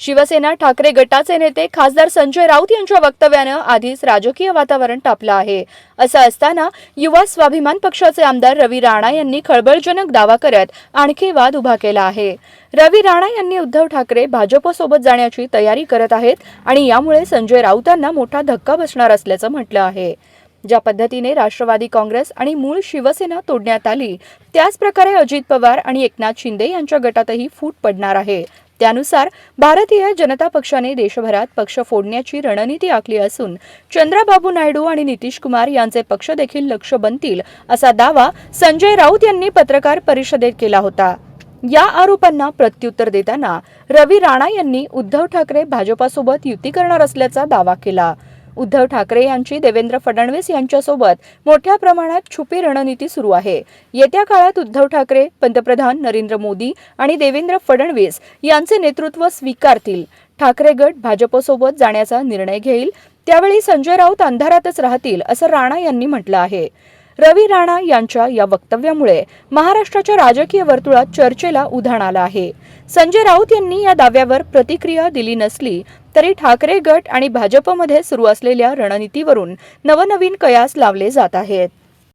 शिवसेना ठाकरे गटाचे नेते खासदार संजय राऊत यांच्या वक्तव्यानं आधीच राजकीय वातावरण तापलं आहे. असं असताना युवा स्वाभिमान पक्षाचे आमदार रवी राणा यांनी खळबळजनक दावा करत आणखी वाद उभा केला आहे. रवी राणा यांनी उद्धव ठाकरे भाजपसोबत जाण्याची तयारी करत आहेत आणि यामुळे संजय राऊतांना मोठा धक्का बसणार असल्याचं म्हटलं आहे. ज्या पद्धतीने राष्ट्रवादी काँग्रेस आणि मूळ शिवसेना तोडण्यात आली त्याच प्रकारे अजित पवार आणि एकनाथ शिंदे यांच्या गटातही फूट पडणार आहे. त्यानुसार भारतीय जनता पक्षाने देशभरात पक्ष फोडण्याची रणनीती आखली असून चंद्राबाबू नायडू आणि नितीश कुमार यांचे पक्ष देखील लक्ष बनतील असा दावा संजय राऊत यांनी पत्रकार परिषदेत केला होता. या आरोपांना प्रत्युत्तर देताना रवी राणा यांनी उद्धव ठाकरे भाजपासोबत युती करणार असल्याचा दावा केला. उद्धव ठाकरे यांची देवेंद्र फडणवीस यांच्यासोबत मोठ्या प्रमाणात छुपी रणनीती सुरू आहे. येत्या काळात उद्धव ठाकरे पंतप्रधान नरेंद्र मोदी आणि देवेंद्र फडणवीस यांचे नेतृत्व स्वीकारतील. ठाकरे गट भाजपसोबत जाण्याचा निर्णय घेईल. त्यावेळी संजय राऊत अंधारातच राहतील असं राणा यांनी म्हटलं आहे. रवी राणा यांच्या या वक्तव्यामुळे महाराष्ट्राच्या राजकीय वर्तुळात चर्चेला उधाण आलं आहे. संजय राऊत यांनी या दाव्यावर प्रतिक्रिया दिली नसली तरी ठाकरे गट आणि भाजपमध्ये सुरू असलेल्या रणनीतीवरून नवनवीन कयास लावले जात आहेत.